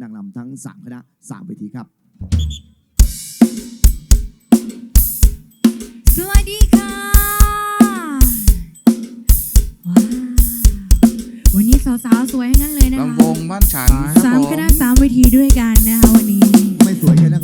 นางรำทั้ง 3 คณะ3เวทีครับ สวัสดีค่ะวันนี้สาวๆ สวยทั้งนั้นเลยนะคะลำวงบ้านฉันสามคณะสามเวทีด้วยกันนะคะวันนี้ ไม่สวยแค่นั้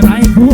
raibu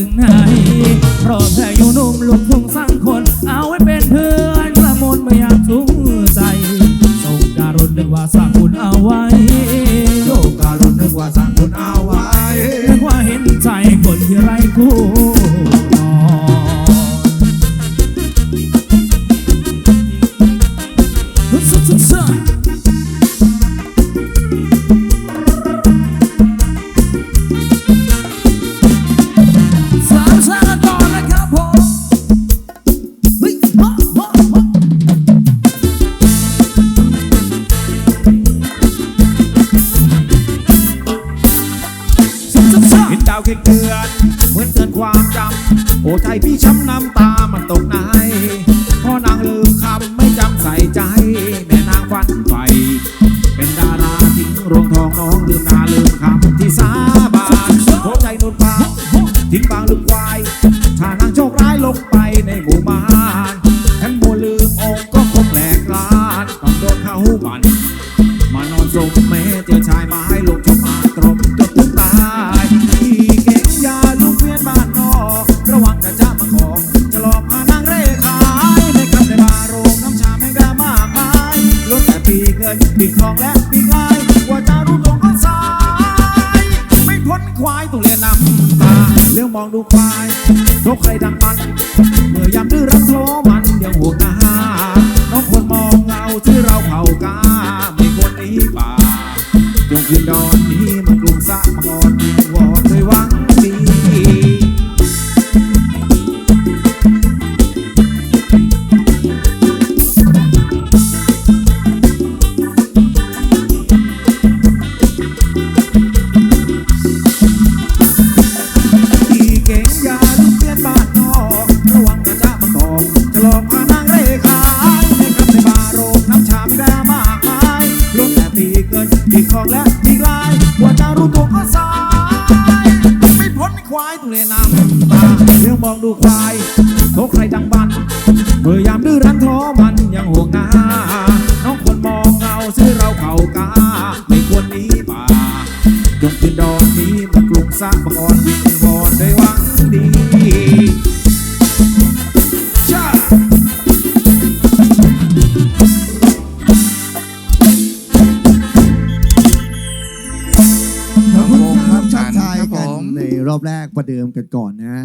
ึงไหนเพราะเธออยู่นุ่มลุกทุ่งฟังคน ปีกของและปีกลายว่าจะรู้ตรงก็สาย ไม่พ้นควายต้องเลียนนำตาเลี้ยวมองดูควายนกใครดังมันเมื่อยามดื้อรั้งโทมันยังห่วงตาน้องคนมองเราที่เราเผากาไม่คนนี้ป่าจงคืนดอน โทษใครจังบันเมื่อยามดื้อรั้นท้อมันยังห่วงหน้า น้องคนมองเงาซื้อเราเข่ากา ไม่ควรหนีป่าจงคืนดอกนี้มากลุ่มสร้างบังออนวิงวอนด้วยหวังดีรอบแรกประเดิมกันก่อนนะ